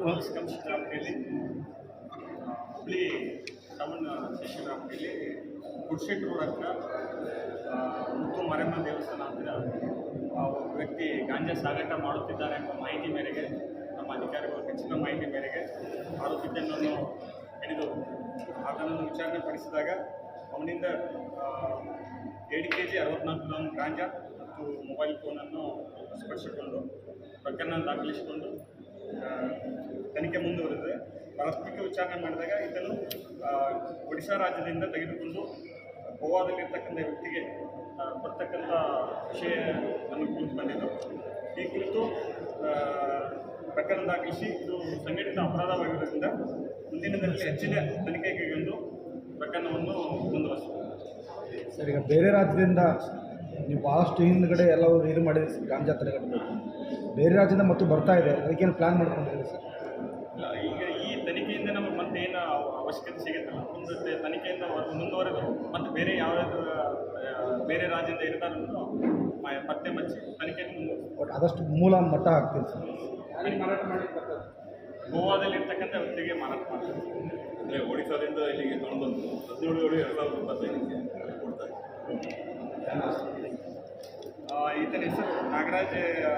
Commission ಆ, Hubli town session ಆಫ್ಟಿಯಲ್ಲಿ ಗುಡ್ಶೆಟ್ road ಹತ್ರ ಮುತ್ತು ದೇವಸ್ಥಾನ ಹತ್ತಿರ ವ್ಯಕ್ತಿ ಗಾಂಜಾ ಸಾಗಾಟ ಮಾಡುತ್ತಿದ್ದಾರೆ ಎಂಬ ಮಾಹಿತಿ ಮೇರೆಗೆ ನಮ್ಮ ಅಧಿಕಾರಿಗಳು ಹೆಚ್ಚಿನ ಮಾಹಿತಿ ಮೇರೆಗೆ ಆರೋಪಿತನನ್ನು ಹಿಡಿದು ಆತನನ್ನು ವಿಚಾರಣೆ ಪಡಿಸಿದಾಗ ಅವನಿಂದ ಏಳು ಕೆ ಜಿ ಅರವತ್ನಾಲ್ಕು ಗಾಂಜಾ ಮತ್ತು ಮೊಬೈಲ್ ಫೋನನ್ನು ವಶಪಡಿಸಿಕೊಂಡು ಪ್ರಕರಣ ದಾಖಲಿಸಿಕೊಂಡು ತನಿಖೆ ಮುಂದುವರೆದಿದೆ. ಪ್ರಾಥಮಿಕ ವಿಚಾರಣೆ ಮಾಡಿದಾಗ ಇದನ್ನು ಒಡಿಶಾ ರಾಜ್ಯದಿಂದ ತೆಗೆದುಕೊಂಡು ಗೋವಾದಲ್ಲಿರ್ತಕ್ಕಂಥ ವ್ಯಕ್ತಿಗೆ ಬರ್ತಕ್ಕಂಥ ವಿಷಯ ನಮಗೆ ಕುರಿತು ಬಂದಿದ್ದು. ಈ ಕುರಿತು ಪ್ರಕರಣ ದಾಖಲಿಸಿ, ಇದು ಸಂಘಟಿತ ಅಪರಾಧವಾಗಿರೋದ್ರಿಂದ ಮುಂದಿನ ದಿನದಲ್ಲಿ ಹೆಚ್ಚಿನ ತನಿಖೆ ಎಂದು ಪ್ರಕರಣವನ್ನು ಮುಂದುವರಿಸಿದ್ದಾರೆ ಸರ್, ಈಗ ಬೇರೆ ರಾಜ್ಯದಿಂದ ನೀವು ಭಾಳಷ್ಟು ಹಿಂದ್ಗಡೆ ಎಲ್ಲವೂ ಇದು ಮಾಡಿದ್ರಿ ಗಾಂಜಾ ತಡೆಗಟ್ಟಬೇಕು ಬೇರೆ ರಾಜ್ಯದಿಂದ ಮತ್ತು ಬರ್ತಾ ಇದೆ. ಅದಕ್ಕೇನು ಪ್ಲ್ಯಾನ್ ಮಾಡ್ಕೊಂಡಿದ್ದೀರಿ ಸರ್. ಇಲ್ಲ, ಈಗ ಈ ತನಿಖೆಯಿಂದ ನಮಗೆ ಮತ್ತೆ ಏನು ಅವ- ಅವಶ್ಯಕತೆ ಸಿಗುತ್ತಲ್ಲ? ಮುಂದೆ ತನಿಖೆಯಿಂದ ಮುಂದುವರೆದು ಮತ್ತು ಬೇರೆ ಯಾವ್ಯಾವ ಬೇರೆ ರಾಜ್ಯದಿಂದ ಇರ್ತಾರೋ ಮ- ಪತ್ತೆ ಮಚ್ಚಿ ತನಿಖೆ ಮುಂದೆ ಬಟ್ ಆದಷ್ಟು ಮೂಲ ಮಟ್ಟ ಆಗ್ತೀನಿ ಸರ್. ಗೋವಾದಲ್ಲಿ ಇರ್ತಕ್ಕಂಥ ವ್ಯಕ್ತಿಗೆ ಮಾರಾಟ ಮಾಡ್ತೀವಿ. ಅಂದರೆ ಒಡಿಶಾದಿಂದ ಇಲ್ಲಿಗೆ ತೊಗೊಂಡು ಬಂದು ಹದಿನೇಳು ಏಳು ಎರಡು ಸಾವಿರದ ಇಪ್ಪತ್ತೈದಕ್ಕೆ ಕೊಡ್ತಾರೆ ಆ, ಈತನ ಹೆಸರು ನಾಗರಾಜ್ ಆ,